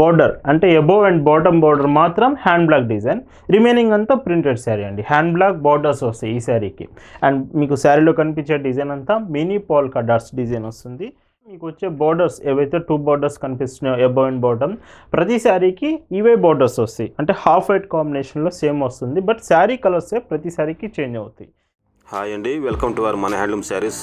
Border అంటే above and bottom border మాత్రం hand block design remaining అంతా ప్రింటెడ్ శారీ అండి. హ్యాండ్ బ్లాక్ బార్డర్స్ వస్తాయి ఈ శారీకి అండ్ మీకు శారీలో కనిపించే డిజైన్ అంతా మినీ పాల్కా డాట్స్ డిజైన్ వస్తుంది. మీకు వచ్చే బార్డర్స్ ఏవైతే టూ బార్డర్స్ కనిపిస్తున్నాయో ఎబో అండ్ బాటమ్ ప్రతి శారీకి ఇవే బోర్డర్స్ వస్తాయి. అంటే హాఫ్ వైట్ కాంబినేషన్లో సేమ్ వస్తుంది. బట్ శారీ కలర్సే ప్రతి శారీకి చేంజ్ అవుతాయి. హాయ్ అండి వెల్కమ్ టు అవర్ మన హ్యాండ్లూమ్ శారీస్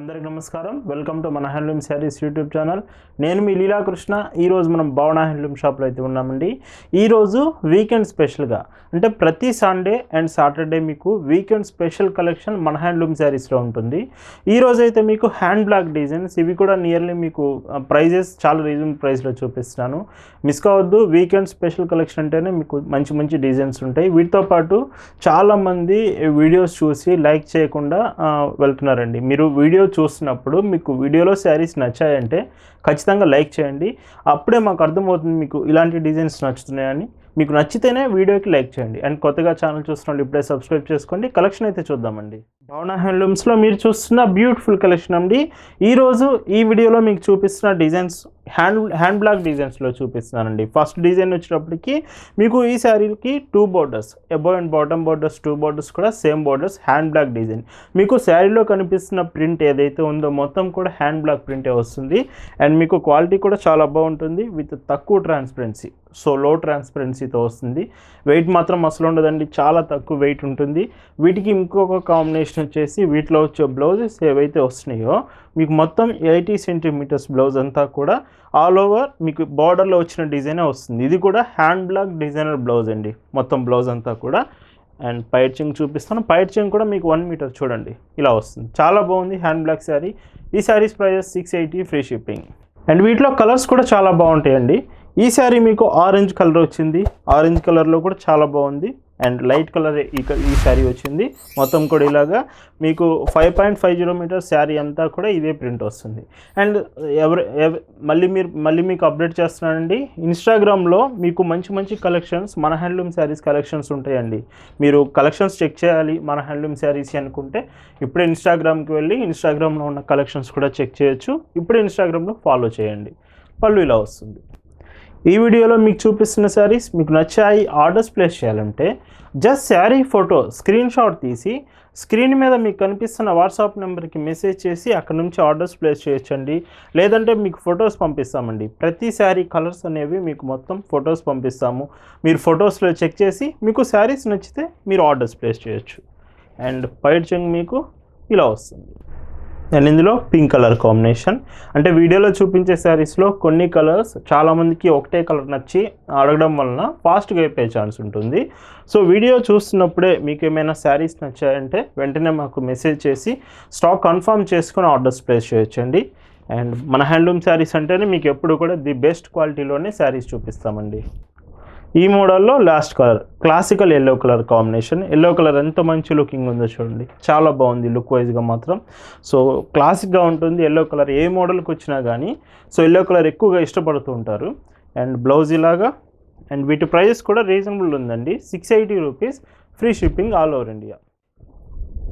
అందరికి నమస్కారం. వెల్కమ్ టు మన హ్యాండ్లూమ్ శారీస్ యూట్యూబ్ ఛానల్ నేను మీ లీలాకృష్ణ. ఈరోజు మనం భావన హ్యాండ్లూమ్ షాప్లో అయితే ఉన్నామండి. ఈరోజు వీకెండ్ స్పెషల్గా అంటే ప్రతి సండే అండ్ సాటర్డే మీకు వీకెండ్ స్పెషల్ కలెక్షన్ మన హ్యాండ్లూమ్ శారీస్లో ఉంటుంది. ఈరోజు అయితే మీకు హ్యాండ్ బ్లాక్ డిజైన్స్ ఇవి కూడా నియర్లీ మీకు ప్రైజెస్ చాలా రీజనబుల్ ప్రైస్లో చూపిస్తున్నాను. మిస్ కావద్దు వీకెండ్ స్పెషల్ కలెక్షన్ అంటేనే మీకు మంచి మంచి డిజైన్స్ ఉంటాయి. వీటితో పాటు చాలామంది వీడియోస్ eh, చూసి లైక్ చేయకుండా వెళ్తున్నారండి. మీరు వీడియో చూస్తున్నప్పుడు మీకు వీడియోలో శారీస్ నచ్చాయంటే ఖచ్చితంగా లైక్ చేయండి. అప్పుడే మాకు అర్థమవుతుంది మీకు ఇలాంటి డిజైన్స్ నచ్చుతున్నాయని. మీకు నచ్చితేనే వీడియోకి లైక్ చేయండి. అండ్ కొత్తగా ఛానల్ చూస్తున్నప్పుడు వాళ్ళు ఇప్పుడే సబ్స్క్రైబ్ చేసుకోండి. కలెక్షన్ అయితే చూద్దామండి. భావన హ్యాండ్లూమ్స్లో మీరు చూస్తున్న బ్యూటిఫుల్ కలెక్షన్ అండి. ఈరోజు ఈ వీడియోలో మీకు చూపిస్తున్న డిజైన్స్ హ్యాండ్ హ్యాండ్ బ్లాక్ డిజైన్స్లో చూపిస్తున్నానండి. ఫస్ట్ డిజైన్ వచ్చేటప్పటికి మీకు ఈ శారీకి two borders above and bottom borders two borders కూడా same borders hand block design. మీకు శారీలో కనిపిస్తున్న ప్రింట్ ఏదైతే ఉందో మొత్తం కూడా హ్యాండ్ బ్లాక్ ప్రింటే వస్తుంది. అండ్ మీకు క్వాలిటీ కూడా చాలా బాగుంటుంది. విత్ తక్కువ ట్రాన్స్పరెన్సీ. సో లో ట్రాన్స్పరెన్సీతో వస్తుంది. వెయిట్ మాత్రం అసలు ఉండదండి చాలా తక్కువ వెయిట్ ఉంటుంది. వీటికి ఇంకొక కాంబినేషన్ వచ్చేసి వీటిలో వచ్చే బ్లౌజెస్ ఏవైతే వస్తున్నాయో మీకు మొత్తం ఎయిటీ సెంటీమీటర్స్ బ్లౌజ్ అంతా కూడా ఆల్ ఓవర్ మీకు బార్డర్లో వచ్చిన డిజైనే వస్తుంది. ఇది కూడా హ్యాండ్ బ్లాక్ డిజైనర్ బ్లౌజ్ అండి మొత్తం బ్లౌజ్ అంతా కూడా. అండ్ పైర్చింగ్ చెంగ్ చూపిస్తాను. పైర్ చెంగ్ కూడా మీకు వన్ మీటర్ చూడండి ఇలా వస్తుంది. చాలా బాగుంది హ్యాండ్ బ్లాక్ శారీ ఈ saris prices six eighty free shipping and వీటిలో కలర్స్ కూడా చాలా బాగుంటాయండి. ఈ శారీ మీకు ఆరెంజ్ కలర్ వచ్చింది. ఆరెంజ్ కలర్లో కూడా చాలా బాగుంది. అండ్ లైట్ కలర్ ఈ క- ఈ శారీ వచ్చింది. మొత్తం కూడా ఇలాగా మీకు five point five zero metre sari అంతా కూడా ఇదే ప్రింట్ వస్తుంది. అండ్ ఎవరు మళ్ళీ మీరు మళ్ళీ మీకు అప్డేట్ చేస్తున్నానండి. ఇన్స్టాగ్రామ్లో మీకు మంచి మంచి కలెక్షన్స్ మన హ్యాండ్లూమ్ శారీస్ కలెక్షన్స్ ఉంటాయండి. మీరు కలెక్షన్స్ చెక్ చేయాలి మన హ్యాండ్లూమ్ శారీస్ అనుకుంటే ఇప్పుడే ఇన్స్టాగ్రామ్కి వెళ్ళి ఇన్స్టాగ్రామ్లో ఉన్న కలెక్షన్స్ కూడా చెక్ చేయొచ్చు. ఇప్పుడే ఇన్స్టాగ్రామ్లో ఫాలో చేయండి. పళ్ళు ఇలా వస్తుంది. ఈ వీడియోలో మీకు చూపిస్తున్న శారీస్ మీకు నచ్చాయి ఆర్డర్స్ ప్లేస్ చేయాలంటే just sari photo screen shot తీసి స్క్రీన్ మీద మీకు కనిపిస్తున్న వాట్సాప్ నెంబర్కి మెసేజ్ చేసి అక్కడ నుంచి ఆర్డర్స్ ప్లేస్ చేయొచ్చండి. లేదంటే మీకు ఫొటోస్ పంపిస్తామండి. ప్రతి శారీ కలర్స్ అనేవి మీకు మొత్తం ఫొటోస్ పంపిస్తాము. మీరు ఫొటోస్లో చెక్ చేసి మీకు శారీస్ నచ్చితే మీరు ఆర్డర్స్ ప్లేస్ చేయొచ్చు. అండ్ పైడ్ చెంగ్ మీకు ఇలా వస్తుంది. అండ్ ఇందులో పింక్ కలర్ కాంబినేషన్. అంటే వీడియోలో చూపించే శారీస్లో కొన్ని కలర్స్ చాలామందికి ఒకటే కలర్ నచ్చి అడగడం వలన ఫాస్ట్గా అయిపోయే ఛాన్స్ ఉంటుంది. సో వీడియో చూస్తున్నప్పుడే మీకు ఏమైనా శారీస్ నచ్చాయంటే వెంటనే మాకు మెసేజ్ చేసి స్టాక్ కన్ఫర్మ్ చేసుకుని ఆర్డర్స్ ప్లేస్ చేయొచ్చండి. అండ్ మన హ్యాండ్లూమ్ శారీస్ అంటేనే మీకు ఎప్పుడు కూడా ది బెస్ట్ క్వాలిటీలోనే శారీస్ చూపిస్తామండి. ఈ మోడల్లో last colour classical yellow colour combination yellow colour ఎంత మంచి లుకింగ్ ఉందో చూడండి. చాలా బాగుంది లుక్ వైజ్గా మాత్రం. సో క్లాసిక్గా ఉంటుంది. ఎల్లో కలర్ ఏ మోడల్కి వచ్చినా కానీ సో ఎల్లో కలర్ ఎక్కువగా ఇష్టపడుతూ ఉంటారు. అండ్ బ్లౌజ్ ఇలాగా. అండ్ వీటి ప్రైజెస్ కూడా రీజనబుల్ ఉందండి. Six eighty rupees free shipping all over India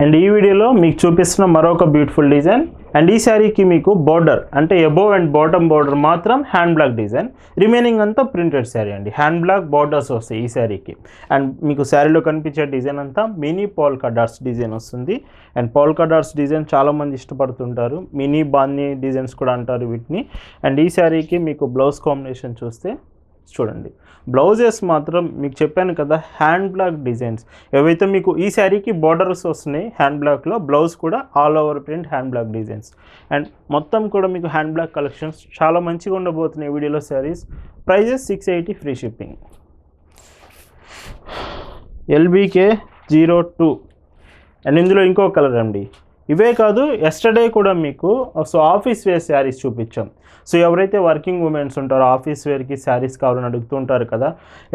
and ఈ వీడియోలో మీకు చూపిస్తున్న మరొక బ్యూటిఫుల్ డిజైన్ అండ్ ఈ శారీకి మీకు బోర్డర్ అంటే ఎబోవ్ అండ్ బాటమ్ బోర్డర్ మాత్రం హ్యాండ్ బ్లాక్ డిజైన్ రిమైనింగ్ అంతా ప్రింటెడ్ శారీ అండి. హ్యాండ్ బ్లాక్ బార్డర్స్ వస్తాయి ఈ శారీకి. అండ్ మీకు శారీలో కనిపించే డిజైన్ అంతా మినీ పాల్కా డాట్స్ డిజైన్ వస్తుంది. అండ్ పాల్కా డాట్స్ డిజైన్ చాలామంది ఇష్టపడుతుంటారు. మినీ బాన్ని డిజైన్స్ కూడా అంటారు వీటిని. అండ్ ఈ శారీకి మీకు బ్లౌజ్ కాంబినేషన్ చూస్తే చూడండి. బ్లౌజెస్ మాత్రం మీకు చెప్పాను కదా హ్యాండ్ బ్లాక్ డిజైన్స్ ఏవైతే మీకు ఈ శారీకి బార్డర్స్ వస్తున్నాయి హ్యాండ్ బ్లాక్లో బ్లౌజ్ కూడా all over print hand block designs and మొత్తం కూడా మీకు హ్యాండ్ బ్లాక్ కలెక్షన్స్ చాలా మంచిగా ఉండబోతున్నాయి ఈ వీడియోలో saris. Prices six eighty free shipping LBK zero two and ఇందులో ఇంకో కలర్ అండి ఇవే కాదు ఎస్టర్డే కూడా మీకు సో ఆఫీస్ వేర్ శారీస్ చూపించాం. సో ఎవరైతే వర్కింగ్ ఉమెన్స్ ఉంటారో ఆఫీస్ వేర్కి శారీస్ కావాలని అడుగుతుంటారు కదా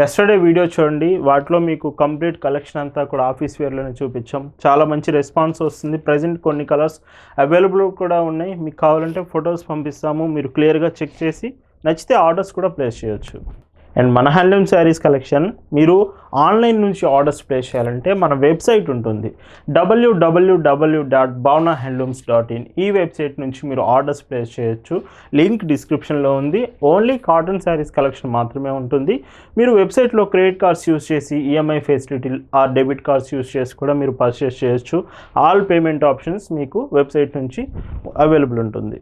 ఎస్టర్డే వీడియో చూడండి. వాటిలో మీకు కంప్లీట్ కలెక్షన్ అంతా కూడా ఆఫీస్ వేర్లోనే చూపించాం. చాలా మంచి రెస్పాన్స్ వస్తుంది. ప్రజెంట్ కొన్ని కలర్స్ అవైలబుల్ కూడా ఉన్నాయి. మీకు కావాలంటే ఫొటోస్ పంపిస్తాము. మీరు క్లియర్గా చెక్ చేసి నచ్చితే ఆర్డర్స్ కూడా ప్లేస్ చేయొచ్చు. అండ్ మన హ్యాండ్లూమ్ శారీస్ కలెక్షన్ మీరు ఆన్లైన్ నుంచి ఆర్డర్స్ ప్లేస్ చేయాలంటే మన వెబ్సైట్ ఉంటుంది. డబ్ల్యూడబ్ల్యూడబ్ల్యూ dot Bhavana handlooms dot in ఈ వెబ్సైట్ నుంచి మీరు ఆర్డర్స్ ప్లేస్ చేయొచ్చు. లింక్ డిస్క్రిప్షన్లో ఉంది. ఓన్లీ కాటన్ శారీస్ కలెక్షన్ మాత్రమే ఉంటుంది. మీరు వెబ్సైట్లో క్రెడిట్ కార్డ్స్ యూస్ చేసి ఈఎంఐ ఫెసిలిటీ ఆ డెబిట్ కార్డ్స్ యూస్ చేసి కూడా మీరు పర్చేస్ చేయొచ్చు. ఆల్ పేమెంట్ ఆప్షన్స్ మీకు వెబ్సైట్ నుంచి అవైలబుల్ ఉంటుంది.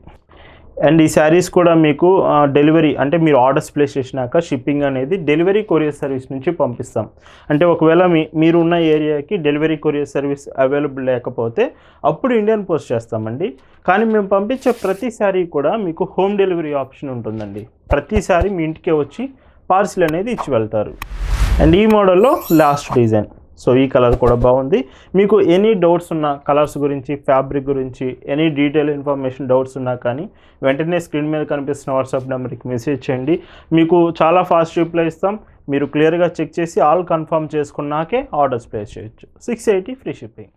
అండ్ ఈ శారీస్ కూడా మీకు డెలివరీ అంటే మీరు ఆర్డర్స్ ప్లేస్ చేసినాక షిప్పింగ్ అనేది డెలివరీ కొరియర్ సర్వీస్ నుంచి పంపిస్తాం. అంటే ఒకవేళ మీ మీరు ఉన్న ఏరియాకి డెలివరీ కొరియర్ సర్వీస్ అవైలబుల్ లేకపోతే అప్పుడు ఇండియన్ పోస్ట్ చేస్తామండి. కానీ మేము పంపించే ప్రతి శారీ కూడా మీకు హోమ్ డెలివరీ ఆప్షన్ ఉంటుందండి. ప్రతిసారి మీ ఇంటికే వచ్చి పార్సిల్ అనేది ఇచ్చి వెళ్తారు. అండ్ ఈ మోడల్లో లాస్ట్ డిజైన్ సో ఈ కలర్ కూడా బాగుంది. మీకు ఎనీ డౌట్స్ ఉన్న కలర్స్ గురించి ఫ్యాబ్రిక్ గురించి ఎనీ డీటెయిల్ ఇన్ఫర్మేషన్ డౌట్స్ ఉన్నా కానీ వెంటనే స్క్రీన్ మీద కనిపిస్తున్న వాట్సాప్ నెంబర్కి మెసేజ్ చేయండి. మీకు చాలా ఫాస్ట్ రిప్లై ఇస్తాం. మీరు క్లియర్గా చెక్ చేసి ఆల్ కన్ఫర్మ్ చేసుకున్నాకే ఆర్డర్స్ ప్లేస్ చేయొచ్చు. Six eighty free shipping.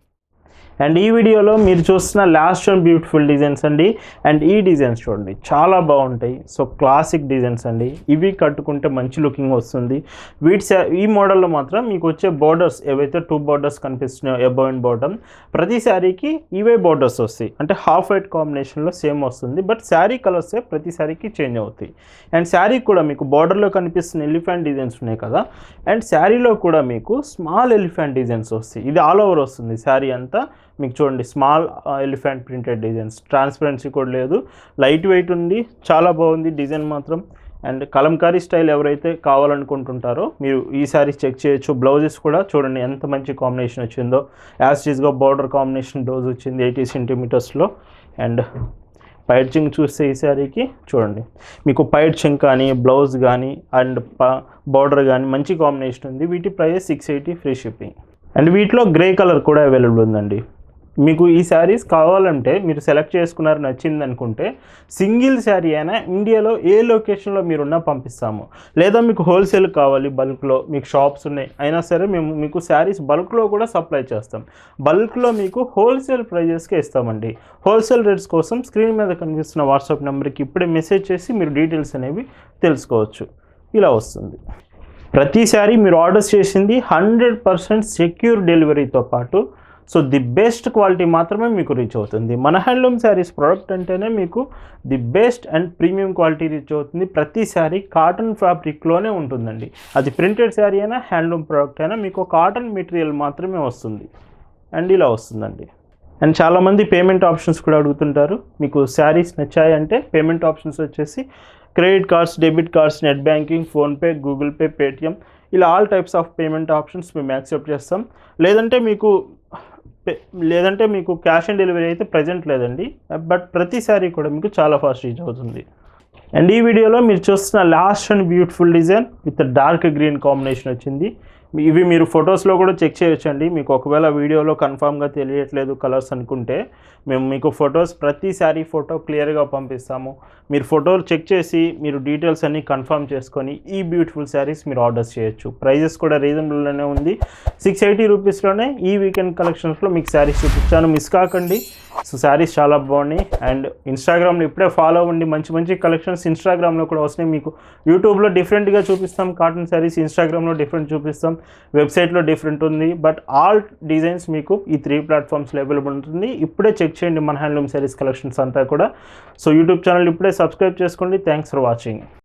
And ఈ వీడియోలో మీరు చూస్తున్న లాస్ట్ అండ్ బ్యూటిఫుల్ డిజైన్స్ అండి. అండ్ ఈ డిజైన్స్ చూడండి చాలా బాగుంటాయి. సో క్లాసిక్ డిజైన్స్ అండి. ఇవి కట్టుకుంటే మంచి లుకింగ్ వస్తుంది. వీటి ఈ మోడల్లో మాత్రం మీకు వచ్చే బోర్డర్స్ ఏవైతే టూ బోర్డర్స్ కనిపిస్తున్నాయో ఎబో అండ్ బాటమ్ ప్రతి శారీకి ఇవే బోర్డర్స్ వస్తాయి. అంటే హాఫ్ వైట్ కాంబినేషన్లో సేమ్ వస్తుంది. బట్ శారీ కలర్సే ప్రతి శారీకి చేంజ్ అవుతాయి. అండ్ శారీ కూడా మీకు బార్డర్లో కనిపిస్తున్న ఎలిఫెంట్ డిజైన్స్ ఉన్నాయి కదా. అండ్ శారీలో కూడా మీకు స్మాల్ ఎలిఫెంట్ డిజైన్స్ వస్తాయి. ఇది ఆల్ ఓవర్ వస్తుంది శారీ అంతా. మీకు చూడండి small elephant printed designs transparency కూడా లేదు. లైట్ వెయిట్ ఉంది. చాలా బాగుంది డిజైన్ మాత్రం. అండ్ కలంకారీ స్టైల్ ఎవరైతే కావాలనుకుంటుంటారో మీరు ఈ చెక్ చేయొచ్చు. బ్లౌజెస్ కూడా చూడండి ఎంత మంచి కాంబినేషన్ వచ్చిందో. యాస్టీస్గా బార్డర్ కాంబినేషన్ డోజ్ వచ్చింది ఎయిటీ సెంటీమీటర్స్లో అండ్ పైడ్చింగ్ చూస్తే ఈ శారీకి చూడండి. మీకు పైడ్చింగ్ కానీ బ్లౌజ్ కానీ అండ్ బార్డర్ కానీ మంచి కాంబినేషన్ ఉంది. వీటి price six eighty free shipping and వీటిలో గ్రే కలర్ కూడా అవైలబుల్ ఉందండి. మీకు ఈ శారీస్ కావాలంటే మీరు సెలెక్ట్ చేసుకున్నారు నచ్చింది అనుకుంటే సింగిల్ శారీ అయినా ఇండియాలో ఏ లొకేషన్లో మీరున్నా పంపిస్తాము. లేదా మీకు హోల్సేల్ కావాలి బల్క్లో మీకు షాప్స్ ఉన్నాయి అయినా సరే మేము మీకు శారీస్ బల్క్లో కూడా సప్లై చేస్తాం. బల్క్లో మీకు హోల్సేల్ ప్రైజెస్కే ఇస్తామండి. హోల్సేల్ రేట్స్ కోసం స్క్రీన్ మీద కనిపిస్తున్న వాట్సాప్ నెంబర్కి ఇప్పుడే మెసేజ్ చేసి మీరు డీటెయిల్స్ అనేవి తెలుసుకోవచ్చు. ఇలా వస్తుంది. ప్రతిసారి మీరు ఆర్డర్ చేసింది హండ్రెడ్ పర్సెంట్ సెక్యూర్ డెలివరీతో పాటు సో ది బెస్ట్ క్వాలిటీ మాత్రమే మీకు రీచ్ అవుతుంది. మన హ్యాండ్లూమ్ శారీస్ ప్రోడక్ట్ అంటేనే మీకు the best and premium quality reach అవుతుంది. ప్రతి శారీ కాటన్ ఫ్యాబ్రిక్లోనే ఉంటుందండి. అది ప్రింటెడ్ శారీ అయినా హ్యాండ్లూమ్ ప్రోడక్ట్ అయినా మీకు కాటన్ మెటీరియల్ మాత్రమే వస్తుంది. అండ్ ఇలా వస్తుందండి. అండ్ చాలామంది పేమెంట్ ఆప్షన్స్ కూడా అడుగుతుంటారు. మీకు శారీస్ నచ్చాయంటే పేమెంట్ ఆప్షన్స్ వచ్చేసి credit cards debit cards net banking PhonePe Google Pay Paytm ఇలా all types of payment options మేము యాక్సెప్ట్ చేస్తాం. లేదంటే మీకు లేదంటే మీకు క్యాష్ ఆన్ డెలివరీ అయితే ప్రజెంట్ లేదండి. బట్ ప్రతిసారి కూడా మీకు చాలా ఫాస్ట్ రీచ్ అవుతుంది. అండ్ ఈ వీడియోలో మీరు చూస్తున్న last and beautiful design with dark green combination వచ్చింది. ఇవి మీరు ఫొటోస్లో కూడా చెక్ చేయొచ్చండి. మీకు ఒకవేళ వీడియోలో కన్ఫామ్గా తెలియట్లేదు కలర్స్ అనుకుంటే మేము మీకు ఫొటోస్ ప్రతిసారి ఫోటో క్లియర్గా పంపిస్తాము. మీరు ఫోటోలు చెక్ చేసి మీరు డీటెయిల్స్ అన్నీ కన్ఫర్మ్ చేసుకొని ఈ బ్యూటిఫుల్ శారీస్ మీరు ఆర్డర్స్ చేయొచ్చు. ప్రైజెస్ కూడా రీజనబుల్లోనే ఉంది. సిక్స్ ఎయిటీ రూపీస్లోనే ఈ వీకెండ్ కలెక్షన్స్లో మీకు శారీస్ చూపించాను మిస్ కాకండి. సో శారీస్ చాలా బాగున్నాయి. అండ్ ఇన్స్టాగ్రామ్లో ఇప్పుడే ఫాలో అవ్వండి. మంచి మంచి కలెక్షన్స్ ఇన్స్టాగ్రామ్లో కూడా వస్తున్నాయి. మీకు యూట్యూబ్లో డిఫరెంట్గా చూపిస్తాం. కాటన్ శారీస్ ఇన్స్టాగ్రామ్లో డిఫరెంట్ చూపిస్తాం. వెబ్సైట్లో డిఫరెంట్ ఉంది. బట్ ఆల్ డిజైన్స్ మీకు ఈ త్రీ ప్లాట్ఫామ్స్లో అవైలబుల్ ఉంటుంది. ఇప్పుడే చెక్ చేయండి మన హ్యాండ్లూమ్ శారీస్ కలెక్షన్స్ అంతా కూడా. సో యూట్యూబ్ ఛానల్ ఇప్పుడే సబ్స్క్రైబ్ చేసుకోండి. Thanks for watching.